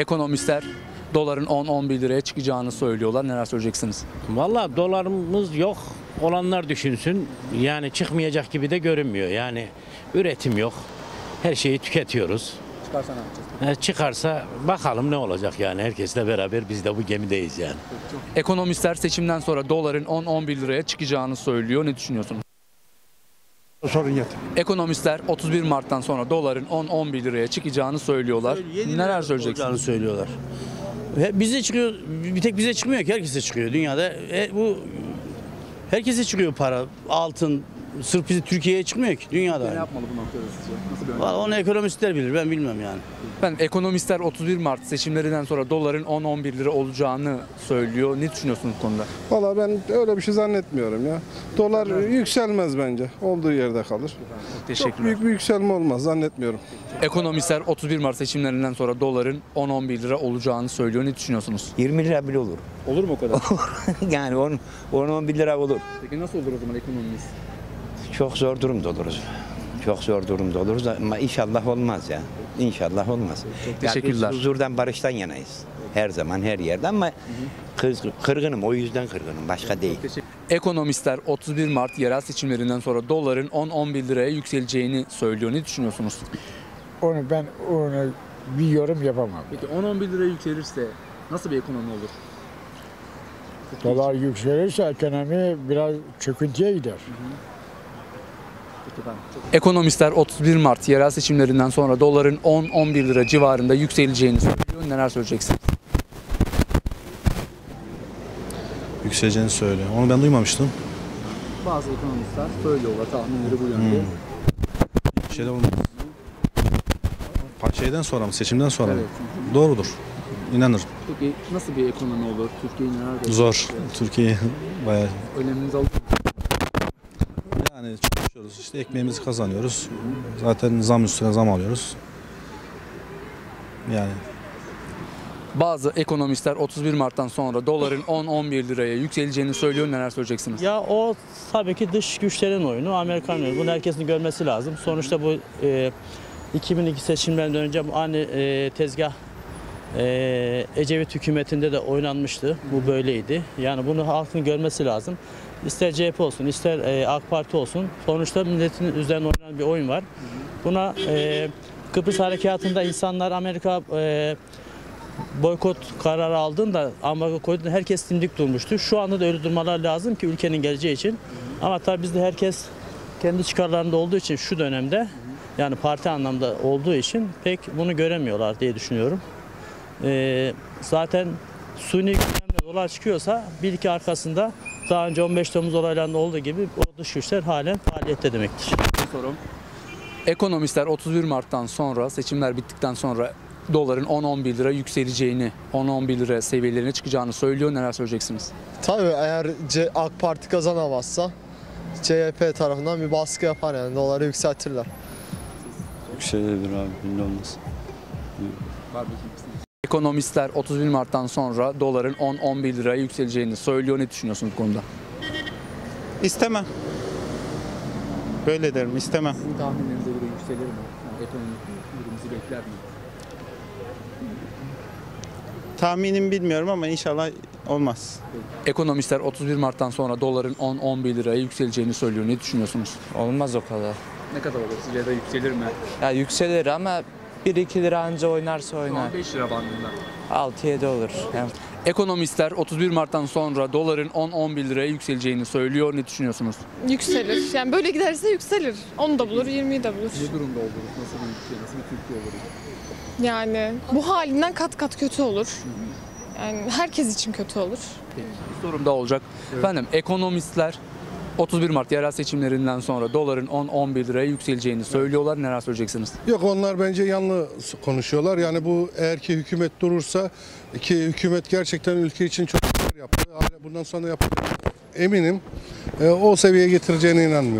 Ekonomistler doların 10-11 liraya çıkacağını söylüyorlar. Neler söyleyeceksiniz? Valla dolarımız yok. Olanlar düşünsün. Yani çıkmayacak gibi de görünmüyor. Yani üretim yok. Her şeyi tüketiyoruz. Çıkarsa ne yapacağız? E, çıkarsa bakalım ne olacak yani. Herkesle beraber biz de bu gemideyiz yani. Ekonomistler seçimden sonra doların 10-11 liraya çıkacağını söylüyor. Ne düşünüyorsunuz? Sorun yok. Ekonomistler 31 Mart'tan sonra doların 10-11 liraya çıkacağını söylüyorlar. Neler söyleyeceksiniz? söylüyorlar. Ve bize çıkıyor, bir tek bize çıkmıyor ki herkese çıkıyor dünyada. E, bu herkese çıkıyor para, altın. Sırf bizi Türkiye'ye çıkmıyor ki dünyada. yapmalı bu noktada sizce? Nasıl bir Vallahi onu ekonomistler bilir, ben bilmem yani. Ben ekonomistler 31 Mart seçimlerinden sonra doların 10-11 lira olacağını söylüyor. Ne düşünüyorsunuz bu konuda? Valla ben öyle bir şey zannetmiyorum ya. Dolar yükselmez bence. Olduğu yerde kalır. Çok Teşekkürler. büyük bir yükselme olmaz zannetmiyorum. Ekonomistler 31 Mart seçimlerinden sonra doların 10-11 lira olacağını söylüyor. Ne düşünüyorsunuz? 20 lira bile olur. Olur mu o kadar? yani 10, 10 11 lira olur. Peki nasıl olur o zaman ekonomimiz? Çok zor durumda oluruz. Çok zor durumda oluruz ama inşallah olmaz ya. İnşallah olmaz. Çok Ya teşekkürler. biz huzurdan, barıştan yanayız. Her zaman, her yerde ama kız, kırgınım. O yüzden kırgınım. Başka değil. Ekonomistler 31 Mart yerel seçimlerinden sonra doların 10-11 liraya yükseleceğini söylüyor. Ne düşünüyorsunuz? Onu ben onu bir yorum yapamam. Peki 10-11 liraya yükselirse nasıl bir ekonomi olur? Dolar yükselirse ekonomi biraz çöküntüye gider. Ekonomistler 31 Mart yerel seçimlerinden sonra doların 10-11 lira civarında yükseleceğini söylüyor. Neler söyleyeceksiniz? yükseleceğini söylüyor. Onu ben duymamıştım. Bazı ekonomistler söylüyorlar tahminleri bu yönde. Şeyde olmaz. Pa- Şeyden sonra mı? Seçimden sonra mı? Doğrudur. İnanırım. Peki nasıl bir ekonomi olur? Türkiye'yi neler Zor. Türkiye bayağı Öneminizi alır. Yani çalışıyoruz. İşte ekmeğimizi kazanıyoruz. Zaten zam üstüne zam alıyoruz. Yani Bazı ekonomistler 31 Mart'tan sonra doların 10-11 liraya yükseleceğini söylüyor. Neler söyleyeceksiniz? Ya o tabii ki dış güçlerin oyunu, Amerikan oyunu. Bunu herkesin görmesi lazım. Sonuçta bu e, 2002 seçimlerinden önce bu aynı e, tezgah e, Ecevit hükümetinde de oynanmıştı. Bu böyleydi. Yani bunu halkın görmesi lazım. İster CHP olsun, ister e, AK Parti olsun. Sonuçta milletin üzerine oynanan bir oyun var. Buna e, Kıbrıs Harekatı'nda insanlar Amerika e, boykot kararı aldığında ambargo koyduğunda herkes dimdik durmuştu. Şu anda da öyle durmalar lazım ki ülkenin geleceği için. Ama tabii bizde herkes kendi çıkarlarında olduğu için şu dönemde yani parti anlamda olduğu için pek bunu göremiyorlar diye düşünüyorum. Ee, zaten suni gündemde dolar çıkıyorsa bir iki arkasında daha önce 15 Temmuz olaylarında olduğu gibi o dış güçler halen faaliyette demektir. sorum. Ekonomistler 31 Mart'tan sonra seçimler bittikten sonra doların 10-11 lira yükseleceğini, 10-11 lira seviyelerine çıkacağını söylüyor. Neler söyleyeceksiniz? Tabii eğer C- AK Parti kazanamazsa CHP tarafından bir baskı yapar yani doları yükseltirler. Yükselebilir abi, belli olmaz. Ekonomistler 31 Mart'tan sonra doların 10-11 liraya yükseleceğini söylüyor. Ne düşünüyorsunuz bu konuda? İstemem. Böyle derim istemem. Sizin tahminlerinize göre yükselir mi? Yani ekonomik durumumuzu bekler mi? Tahminim bilmiyorum ama inşallah olmaz. Ekonomistler 31 Mart'tan sonra doların 10-11 liraya yükseleceğini söylüyor. Ne düşünüyorsunuz? Olmaz o kadar. Ne kadar olur? Sizce de yükselir mi? Ya yükselir ama 1-2 lira anca oynarsa oynar. 5 lira bandında. 6-7 olur. Yani Ekonomistler 31 Mart'tan sonra doların 10-11 liraya yükseleceğini söylüyor. Ne düşünüyorsunuz? Yükselir. Yani böyle giderse yükselir. 10 da bulur, 20'yi de bulur. Ne durumda oluruz? Nasıl bir ülke, nasıl bir Türkiye oluruz? Yani bu halinden kat kat kötü olur. Yani herkes için kötü olur. Bir sorum daha olacak. Efendim ekonomistler 31 Mart yerel seçimlerinden sonra doların 10-11 liraya yükseleceğini söylüyorlar. Neler söyleyeceksiniz? Yok onlar bence yanlış konuşuyorlar. Yani bu eğer ki hükümet durursa ki hükümet gerçekten ülke için çok şeyler yaptı. Bundan sonra yapacak. Eminim e, o seviyeye getireceğine inanmıyorum.